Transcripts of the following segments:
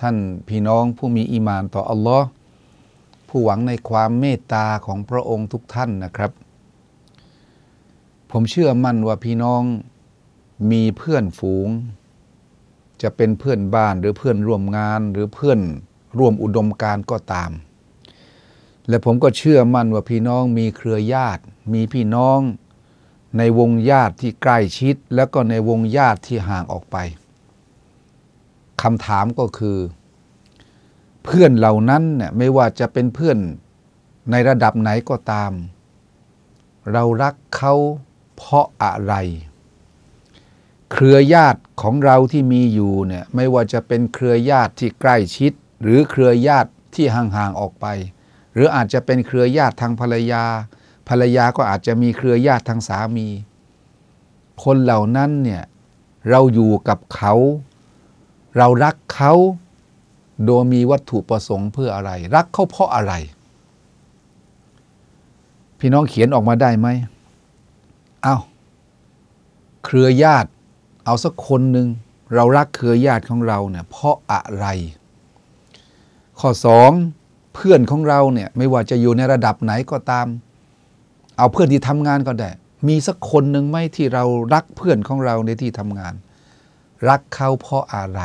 ท่านพี่น้องผู้มีอีมานต่ออัลลอฮ์ผู้หวังในความเมตตาของพระองค์ทุกท่านนะครับ ผมเชื่อมั่นว่าพี่น้องมีเพื่อนฝูง จะเป็นเพื่อนบ้านหรือเพื่อนร่วมงานหรือเพื่อนร่วมอุดมการก็ตาม และผมก็เชื่อมั่นว่าพี่น้องมีเครือญาติ มีพี่น้องในวงญาติที่ใกล้ชิด แล้วก็ในวงญาติที่ห่างออกไป คำถามก็คือ เพื่อนเหล่านั้นเนี่ยไม่ว่าจะเป็นเพื่อนในระดับไหนก็ตาม เรารักเขาเพราะอะไร เครือญาติของเราที่มีอยู่เนี่ยไม่ว่าจะเป็นเครือญาติที่ใกล้ชิด หรือเครือญาติที่ห่างๆออกไป หรืออาจจะเป็นเครือญาติทางภรรยา ภรรยาก็อาจจะมีเครือญาติทางสามี คนเหล่านั้นเนี่ยเราอยู่กับเขา เรารักเขาโดยมีวัตถุประสงค์เพื่ออะไร รักเขาเพราะอะไร พี่น้องเขียนออกมาได้ไหมเอาเครือญาติ เอาสักคนหนึ่งเรารักเครือญาติของเราเนี่ยเพราะอะไร ข้อสองเพื่อนของเราเนี่ยไม่ว่าจะอยู่ในระดับไหนก็ตาม เอาเพื่อนที่ทำงานก็ได้ มีสักคนหนึ่งไหมที่เรารักเพื่อนของเราในที่ทำงาน รักเขาเพราะอะไร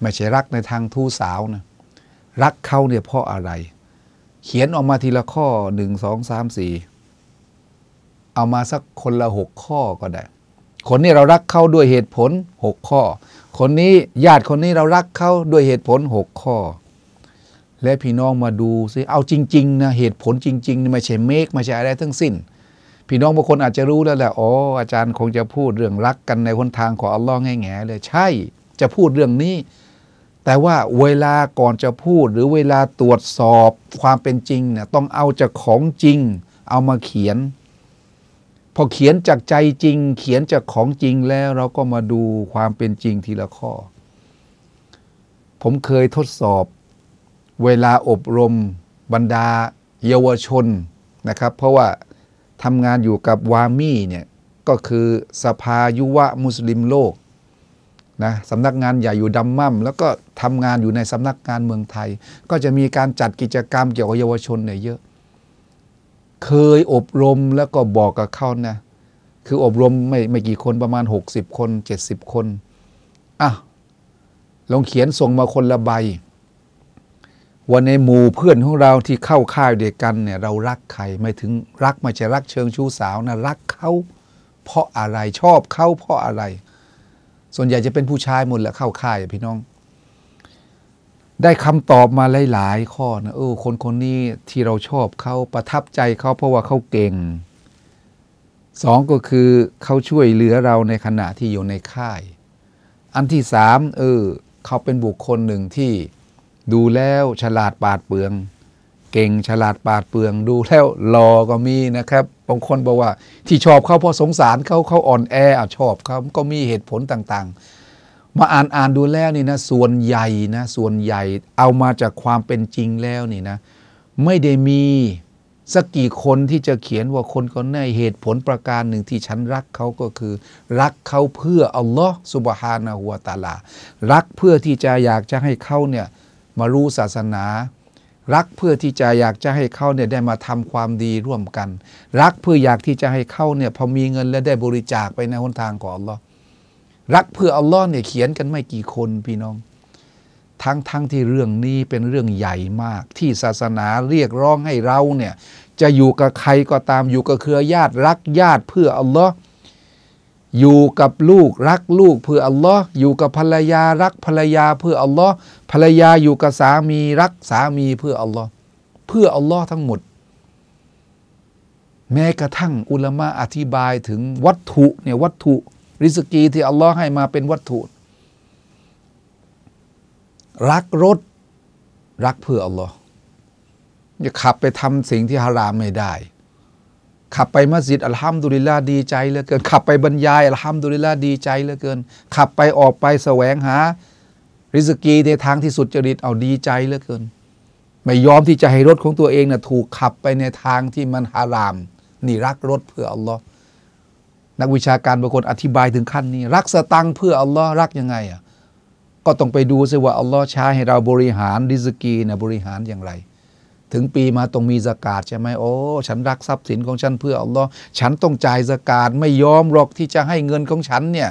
ไม่ใช่รักในทางทูสาวนะรักเขาเนี่ยเพราะอะไร เขียนออกมาทีละข้อหนึ่งสองสามสี่เอามาสักคนละหกข้อก็ได้ คนนี้เรารักเขาด้วยเหตุผลหกข้อ คนนี้ญาติคนนี้เรารักเขาด้วยเหตุผลหกข้อ และพี่น้องมาดูซิเอาจริง ๆ นะเหตุผลจริงๆไม่ใช่เมคไม่ใช่อะไรทั้งสิ้น พี่น้องบางคนอาจจะรู้แล้วแหละอ๋ออาจารย์คงจะพูดเรื่องรักกันในคนทางของอัลลอฮ์ง่ายๆเลยใช่จะพูดเรื่องนี้ แต่ว่าเวลาก่อนจะพูดหรือเวลาตรวจสอบความเป็นจริงเนี่ยต้องเอาจากของจริง เอามาเขียน พอเขียนจากใจจริง เขียนจากของจริงแล้วเราก็มาดูความเป็นจริงทีละข้อ ผมเคยทดสอบเวลาอบรมบรรดาเยาวชนนะครับ เพราะว่า ทำงานอยู่กับวามีเนี่ยก็คือสภายุวะมุสลิมโลกนะสำนักงานใหญ่อยู่ดัมมัมแล้วก็ทำงานอยู่ในสำนักงานเมืองไทย ก็จะมีการจัดกิจกรรมเกี่ยวกับเยาวชนเนี่ยเยอะ เคยอบรมแล้วก็บอกกับเขานะคืออบรมไม่ไม่กี่คนประมาณ 60 คน 70 คนอะลองเขียนส่งมาคนละใบ ว่าในหมู่เพื่อนของเราที่เข้าค่ายเดียวกันเนี่ยเรารักใครไม่ถึงรักไม่ใช่รักเชิงชู้สาวนะรักเขาเพราะอะไรชอบเขาเพราะอะไร ส่วนใหญ่จะเป็นผู้ชายหมดแหละเข้าค่ายพี่น้อง ได้คำตอบมาหลาย ๆ ข้อนะเออคนคนนี้ที่เราชอบเขาประทับใจเขาเพราะว่าเขาเก่งสองก็คือเขาช่วยเหลือเราในขณะที่อยู่ในค่าย อันที่สามเออเขาเป็นบุคคลหนึ่งที่ ดูแล้วฉลาดปาดเปลือง เก่งฉลาดปาดเปลือง ดูแล้วรอก็มีนะครับบางคนบอกว่าที่ชอบเขาเพราะสงสารเขาเขาอ่อนแออะชอบเขาก็มีเหตุผลต่างๆ มาอ่านอ่านดูแล้วนี่นะส่วนใหญ่นะส่วนใหญ่เอามาจากความเป็นจริงแล้วนี่นะไม่ได้มีสักกี่คนที่จะเขียนว่าคนคนนี้เหตุผลประการหนึ่งที่ฉันรักเขาก็คือ รักเขาเพื่ออัลลอฮ์สุบฮานะฮุวตาลา รักเพื่อที่จะอยากจะให้เขาเนี่ย มารู้ศาสนา รักเพื่อที่จะอยากจะให้เขาเนี่ยได้มาทำความดีร่วมกัน รักเพื่ออยากที่จะให้เขาเนี่ยพอมีเงินแล้วได้บริจาคไปในหนทางของอัลลอฮ์รักเพื่ออัลลอฮ์เนี่ยเขียนกันไม่กี่คนพี่น้อง ทั้งทั้งที่เรื่องนี้เป็นเรื่องใหญ่มาก ที่ศาสนาเรียกร้องให้เราเนี่ยจะอยู่กับใครก็ตามอยู่กับเครือญาติรักญาติเพื่ออัลลอฮ์ อยู่กับลูกรักลูกเพื่ออัลลอฮ์อยู่กับภรรยารักภรรยาเพื่ออัลลอฮ์ภรรยาอยู่กับสามีรักสามีเพื่ออัลลอฮ์เพื่ออัลลอฮ์ทั้งหมด แม้กระทั่งอุลามะอธิบายถึงวัตถุเนี่ยวัตถุ ริสกีที่อัลลอฮ์ให้มาเป็นวัตถุ รักรถ รักเพื่ออัลลอฮ์จะขับไปทำสิ่งที่ฮารามไม่ได้ ขับไปมัสยิดอัลฮัมดุลิลลาดีใจเหลือเกิน ขับไปบรรยายอัลฮัมดุลิลลาดีใจเหลือเกิน ขับไปออกไปแสวงหา ริสกีในทางที่สุดจริตเอาดีใจเหลือเกิน ไม่ยอมที่จะให้รถของตัวเองนะ่ะถูกขับไปในทางที่มันฮาราม นี่รักรถเพื่ออัลลอฮ์นักวิชาการบางคนอธิบายถึงขั้นนี้ รักสตังเพื่ออัลลอฮ์รักยังไงอะก็ต้องไปดูซิว่าอัลลอฮ์ใช้ให้เราบริหารริสกีนะบริหารอย่างไร ถึงปีมาต้องมีสกาดใช่ไหมโอ้ฉันรักทรัพย์สินของฉันเพื่ออัลลอฮ์ฉันต้องจ่ายสกาดไม่ยอมหรอกที่จะให้เงินของฉันเนี่ย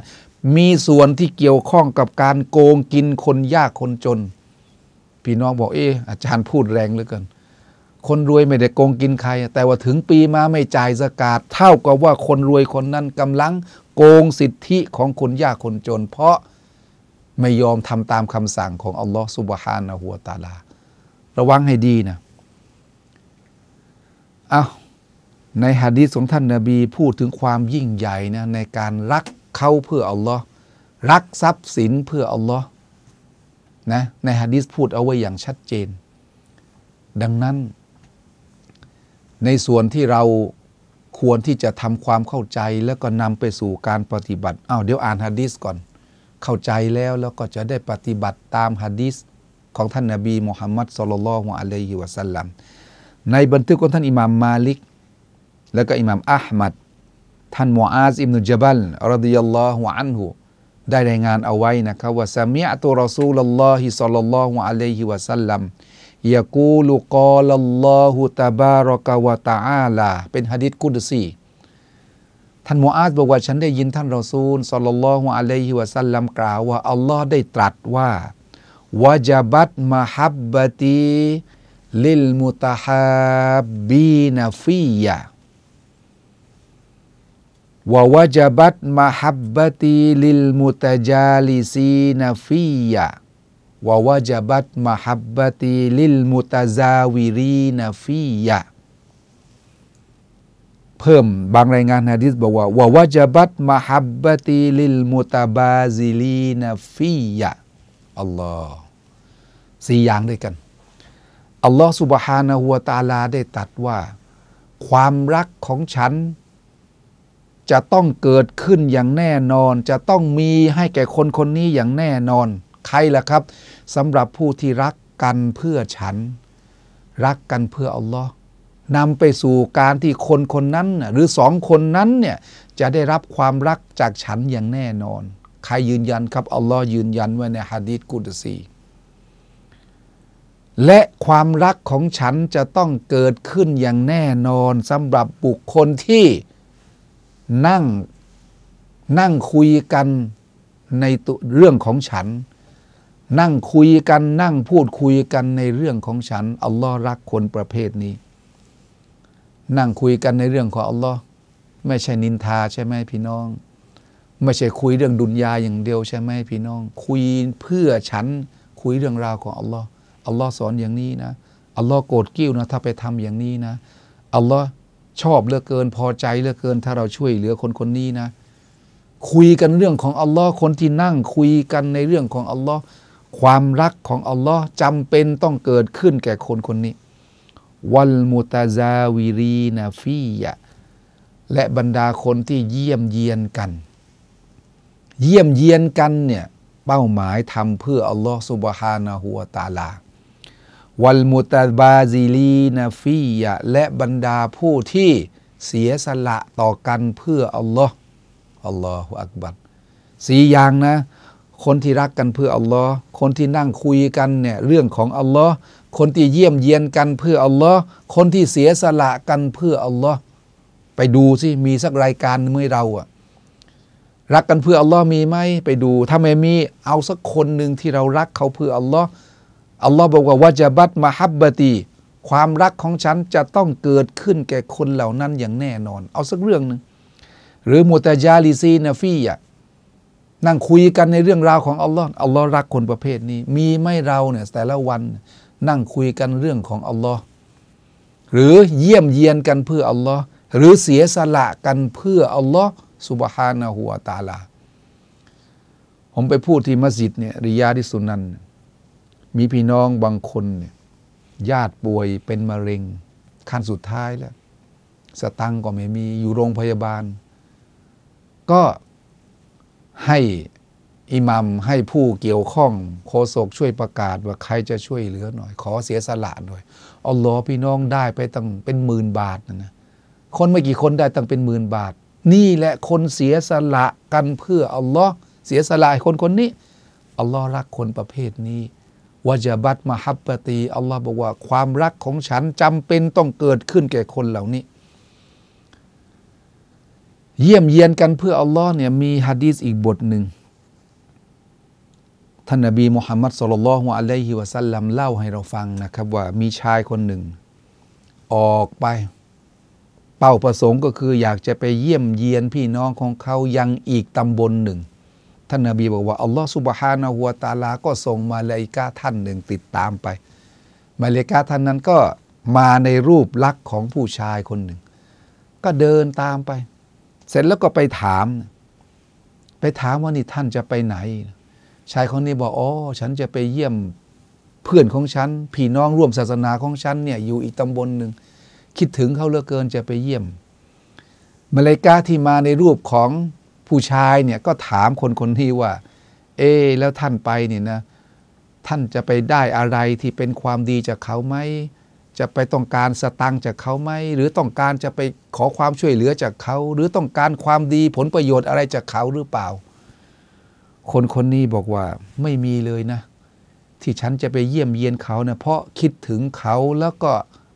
มีส่วนที่เกี่ยวข้องกับการโกงกินคนยากคนจน พี่น้องบอกเอออาจารย์พูดแรงเหลือเกินคนรวยไม่ได้โกงกินใคร แต่ว่าถึงปีมาไม่จ่ายสกาดเท่ากับว่าคนรวยคนนั้นกำลังโกงสิทธิของคนยากคนจน เพราะไม่ยอมทำตามคำสั่งของอัลลอฮ์สุบฮานะฮัวตาลา ระวังให้ดีนะ เอาในฮะดีษของท่านนาบีพูดถึงความยิ่งใหญ่นะในการรักเขาเพื่ออัลลอฮ์รักทรัพย์สินเพื่ออัลลอฮ์นะในฮะดีษพูดเอาไว้อย่างชัดเจน ดังนั้น ในส่วนที่เราควรที่จะทำความเข้าใจแล้วก็นำไปสู่การปฏิบัติอ้าวเดี๋ยวอ่านฮะดีษก่อน เข้าใจแล้วแล้วก็จะได้ปฏิบัติตามฮะดีษของท่านนาบีมุฮัมมัดสุลลัลฮุอะลัยฮิวะสัลลัม ในบันทึกของท่านอิหม่ามมาลิก แล้วก็อิหม่ามอัลมัดท่านมูอาซอิบนุจบัลรดิยัลลอฮุอันฮุได้รายงานเอาไว้นะครับว่าสมีอตุรอซูลลอฮิสัลลัลลอฮุอะลัยฮิวะสัลลัมยะกูลุกอลัลลอฮุตะบารกะวะตะอาลาเป็นหะดีษกุดซีท่านมูอาซบอกว่าฉันได้ยินท่านรอซูลสัลลัลลอฮุอะลัยฮิวะสัลลัมกล่าวว่าอัลลอฮ์ได้ตรัสว่าวะจบัตมะฮับบะตี ลิลมุตฮับบีนฟียะวะวะจบัตมะฮับบะตีลิลมุตจาลิซีนฟียะวะวะจบัตมะฮับบะตีลิลมุตซาวิรีนฟียะเพิ่มบางรายงานฮะดิษบอกว่าวะวะจบัตมะฮับบะตีลิลมุตบาซิลีนฟียะอัลลอฮ์สี่อย่างด้วยกัน อัลลอฮ์สุบฮานะฮัวตาลาได้ตัดว่า ความรักของฉัน จะต้องเกิดขึ้นอย่างแน่นอน จะต้องมีให้แก่คนคนนี้อย่างแน่นอน ใครล่ะครับสำหรับผู้ที่รักกันเพื่อฉัน รักกันเพื่ออัลลอฮ์นำไปสู่การที่คนคนนั้นหรือสองคนนั้นเนี่ยจะได้รับความรักจากฉันอย่างแน่นอน ใครยืนยันครับอัลลอฮ์ยืนยันไว้ในฮะดีษกุดซี และความรักของฉันจะต้องเกิดขึ้นอย่างแน่นอนสำหรับบุคคลที่นั่งนั่งคุยกันในตัวเรื่องของฉัน นั่งคุยกันนั่งพูดคุยกันในเรื่องของฉันอัลลอฮ์รักคนประเภทนี้ นั่งคุยกันในเรื่องของอัลลอฮ์ไม่ใช่นินทาใช่ไหมพี่น้อง ไม่ใช่คุยเรื่องดุนยาอย่างเดียวใช่ไหมพี่น้อง คุยเพื่อฉันคุยเรื่องราวของอัลลอฮ์ อัลลอฮ์สอนอย่างนี้นะอัลลอฮ์โกรธกิ้วนะถ้าไปทำอย่างนี้นะอัลลอฮ์ชอบเหลือเกินพอใจเหลือเกิน ถ้าเราช่วยเหลือคนคนนี้นะ คุยกันเรื่องของอัลลอฮ์คนที่นั่งคุยกันในเรื่องของอัลลอฮ์ความรักของอัลลอฮ์จำเป็นต้องเกิดขึ้นแก่คนคนนี้ วัลมุตาซาวิรีนาฟียะและบรรดาคนที่เยี่ยมเยียนกัน เยี่ยมเยียนกันเนี่ย เป้าหมายทำเพื่ออัลลอฮ์สุบฮานะฮูวะตาลา วัลมุตาบาซิลีนาฟียะและบรรดาผู้ที่เสียสละต่อกันเพื่ออัลลอฮ์อัลลอฮฺอักบัรสี่อย่างนะ คนที่รักกันเพื่ออัลลอฮ์คนที่นั่งคุยกันเนี่ยเรื่องของอัลลอฮ์คนที่เยี่ยมเยียนกันเพื่ออัลลอฮ์คนที่เสียสละกันเพื่ออัลลอฮ์ไปดูสิมีสักรายการเมื่อเราอะรักกันเพื่ออัลลอฮ์มีไหมไปดู ถ้าไม่มีเอาสักคนหนึ่งที่เรารักเขาเพื่ออัลลอฮ์ อัลลอฮ์บอกว่าวะจบัตมาฮับบตี ความรักของฉันจะต้องเกิดขึ้นแก่คนเหล่านั้นอย่างแน่นอน เอาสักเรื่องหนึ่งหรือมุตจาลิซีนฟียะนั่งคุยกันในเรื่องราวของอัลลอฮ์อัลลอฮ์รักคนประเภทนี้ มีไม่เราเนี่ยแต่ละวันนั่งคุยกันเรื่องของอัลลอฮ์หรือเยี่ยมเยียนกันเพื่ออัลลอฮ์หรือเสียสละกันเพื่ออัลลอฮ์สุบฮานะฮัวตาลา ผมไปพูดที่มัสยิดเนี่ยริยาที่สุนัน มีพี่น้องบางคนเนี่ยญาติป่วยเป็นมะเร็งขั้นสุดท้ายแล้ว สตังก็ไม่มีอยู่โรงพยาบาล ก็ให้อิหมัมให้ผู้เกี่ยวข้องโคศกช่วยประกาศว่าใครจะช่วยเหลือหน่อย ขอเสียสละหน่อยอัลลอฮ์พี่น้องได้ไปตั้งเป็นหมื่นบาทนะนะคนไม่กี่คนได้ตั้งเป็นหมื่นบาท นี่แหละคนเสียสละกันเพื่ออัลลอฮ์เสียสละคนคนนี้อัลลอฮ์รักคนประเภทนี้ วาจบัตมาฮับปตีอัลลอฮ์บอกว่าความรักของฉันจำเป็นต้องเกิดขึ้นแก่คนเหล่านี้ เยี่ยมเยียนกันเพื่ออัลลอฮ์เนี่ยมีฮะดีษอีกบทหนึ่งท่านนบีมุฮัมมัดสุลลัลฮุอะลัยฮิวะสัลลัมเล่าให้เราฟังนะครับ ว่ามีชายคนหนึ่ง ออกไป เป้าประสงค์ก็คืออยากจะไปเยี่ยมเยียนพี่น้องของเขายังอีกตำบลหนึ่ง ท่านนาบีบอกว่าอัลลอฮฺสุบฮานะฮัวตาลาก็ส่งมาเลกาท่านหนึ่งติดตามไป มาเลกาท่านนั้นก็มาในรูปลักษณ์ของผู้ชายคนหนึ่ง ก็เดินตามไป เสร็จแล้วก็ไปถาม ไปถามว่านี่ท่านจะไปไหน ชายคนนี้บอกอ๋อฉันจะไปเยี่ยมเพื่อนของฉันพี่น้องร่วมศาสนาของฉันเนี่ยอยู่อีกตำบลหนึ่งคิดถึงเขาเหลือเกินจะไปเยี่ยมมาเลกาที่มาในรูปของ ผู้ชายเนี่ยก็ถามคนคนที่ว่า เอแล้วท่านไปเนี่ยนะท่านจะไปได้อะไรที่เป็นความดีจากเขาไหมจะไปต้องการสตังจากเขาไหมหรือต้องการจะไปขอความช่วยเหลือจากเขา หรือต้องการความดีผลประโยชน์อะไรจากเขาหรือเปล่า คนคนนี้บอกว่าไม่มีเลยนะ ที่ฉันจะไปเยี่ยมเยียนเขาเนะเพราะคิดถึงเขาแล้วก็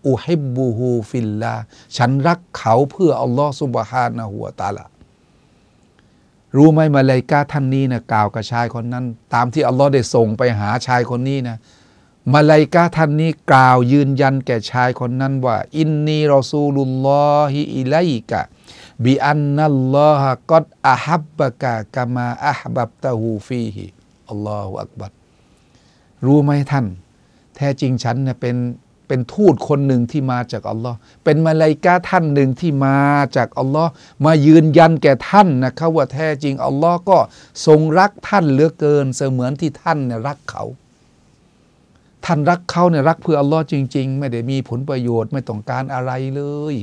อุฮิบบูฮูฟิลลาฉันรักเขาเพื่ออัลลอฮฺสุบฮานะหัวตาละ รู้ไหมมาเลกาท่านนี้นะกล่าวกับชายคนนั้น ตามที่อัลลอฮ์ได้ส่งไปหาชายคนนี้นะมาเลยกาท่านนี้กล่าวยืนยันแก่ชายคนนั้นว่า อินนีรอซูลุลลอฮิอิไลกะบิอันนัลลอฮะกอดอาฮับบะกะกามาอาฮับตะฮูฟีฮิอัลลอฮฺอักบัดรู้ไหมท่าน แท้จริงฉันเนี่ยเป็น เป็นทูตคนหนึ่งที่มาจากอัลลอฮ์เป็นมาลายกาท่านหนึ่งที่มาจากอัลลอฮ์มายืนยันแก่ท่านนะครับว่าแท้จริงอัลลอฮ์ก็ทรงรักท่านเหลือเกิน เสมือนที่ท่านเนี่ยรักเขา ท่านรักเขาเนี่ยรักเพื่ออัลลอฮ์จริง ๆ ไม่ได้มีผลประโยชน์ไม่ต้องการอะไรเลย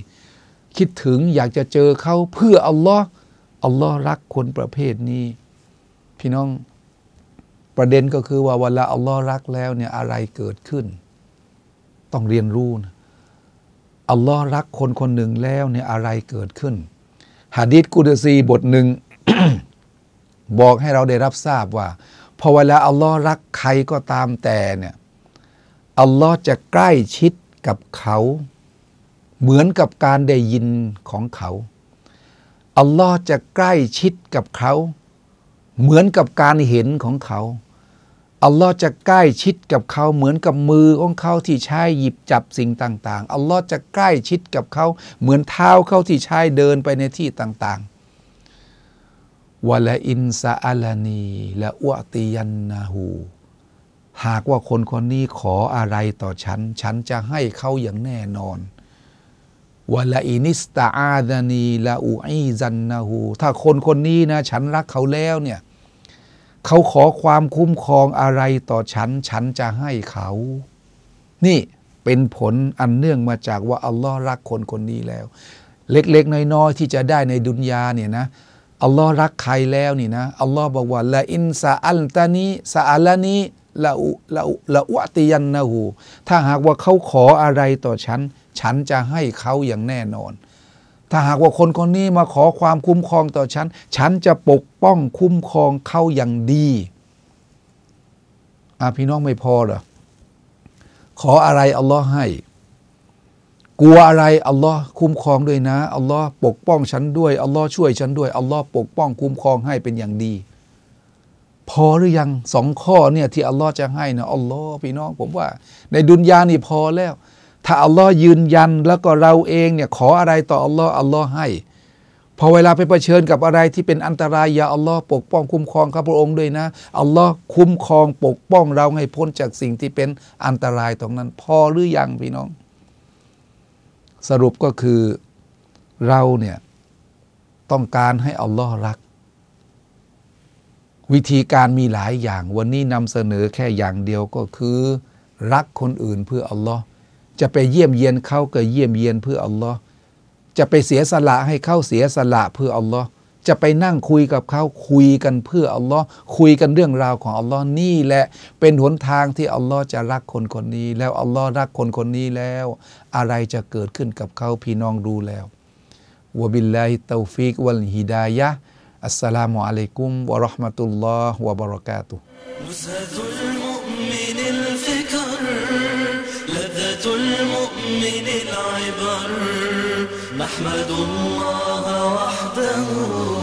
คิดถึงอยากจะเจอเขาเพื่ออัลลอฮ์อัลลอฮ์รักคนประเภทนี้ พี่น้องประเด็นก็คือว่าเวลาอัลลอฮ์รักแล้วเนี่ยอะไรเกิดขึ้น ต้องเรียนรู้นะอัลลอฮ์รักคนคนหนึ่งแล้วเนี่ยอะไรเกิดขึ้นฮะดิษกุดซีบทหนึ่งบอกให้เราได้รับทราบว่าพอเวลาอัลลอฮ์รักใครก็ตามแต่เนี่ยอัลลอฮ์จะใกล้ชิดกับเขา เหมือนกับการได้ยินของเขาอัลลอฮ์จะใกล้ชิดกับเขา เหมือนกับการเห็นของเขา อัลลอฮ์จะใกล้ชิดกับเขาเหมือนกับมือของเขาที่ใช้หยิบจับสิ่งต่าง ๆ อัลลอฮ์จะใกล้ชิดกับเขา เหมือนเท้าเขาที่ใช้เดินไปในที่ต่างๆวะละอินซาอัลานีและอวติยันนาหูหากว่าคนคนนี้ขออะไรต่อฉัน ฉันจะให้เขาอย่างแน่นอนวะละอินิสตาอาดานีละอูอีซันนาหูถ้าคนคนนี้นะ ฉันรักเขาแล้วเนี่ย เขาขอความคุ้มครองอะไรต่อฉัน ฉันจะให้เขา นี่เป็นผลอันเนื่องมาจากว่าอัลลอฮ์รักคนคนนี้แล้ว เล็กๆน้อยๆที่จะได้ในดุนยาเนี่ยนะอัลลอฮ์รักใครแล้วนี่นะอัลลอฮ์บอกว่าละอินซาอัลตานีซาอัลนีละอุละอุละอุติยันนะหูถ้าหากว่าเขาขออะไรต่อฉัน ฉันจะให้เขาอย่างแน่นอน ถ้าหากว่าคนคนนี้มาขอความคุ้มครองต่อฉัน ฉันจะปกป้องคุ้มครองเขาอย่างดีอาพี่น้องไม่พอเหรอ ขออะไรอัลลอฮ์ให้ กลัวอะไรอัลลอฮ์คุ้มครองด้วยนะ อัลลอฮ์ปกป้องฉันด้วย อัลลอฮ์ช่วยฉันด้วย อัลลอฮ์ปกป้องคุ้มครองให้เป็นอย่างดี พอหรือยังสองข้อเนี่ยที่อัลลอฮ์จะให้นะอัลลอฮ์พี่น้องผมว่า ในดุนยานี่พอแล้ว ถ้าอัลลอฮ์ยืนยันแล้วก็เราเองเนี่ยขออะไรต่ออัลลอฮ์อัลลอฮ์ให้ พอเวลาไปเผชิญกับอะไรที่เป็นอันตรายอย่าอัลลอฮ์ปกป้องคุ้มครองข้าพระองค์ด้วยนะอัลลอฮ์คุ้มครองปกป้องเราให้พ้นจากสิ่งที่เป็นอันตรายตรงนั้น พอหรือยังพี่น้อง สรุปก็คือเราเนี่ยต้องการให้อัลลอฮ์รัก วิธีการมีหลายอย่างวันนี้นำเสนอแค่อย่างเดียวก็คือ รักคนอื่นเพื่ออัลลอฮ์ จะไปเยี่ยมเยียนเขาก็เยี่ยมเยียนเพื่ออัลลอฮ์จะไปเสียสละให้เขาเสียสละเพื่ออัลลอฮ์จะไปนั่งคุยกับเขาคุยกันเพื่ออัลลอฮ์คุยกันเรื่องราวของอัลลอฮ์นี่แหละเป็นหนทางที่อัลลอฮ์จะรักคนคนนี้ แล้วอัลลอฮ์รักคนคนนี้แล้ว อะไรจะเกิดขึ้นกับเขาพี่น้องรู้แล้ววบิลลาฮิตาฟิกวัลฮิดายะอัสสลามุอะลัยกุมวะราะห์มะตุลลอฮ์วะบะเราะกาตุฮ์ المؤمن العبر نحمد الله وحده.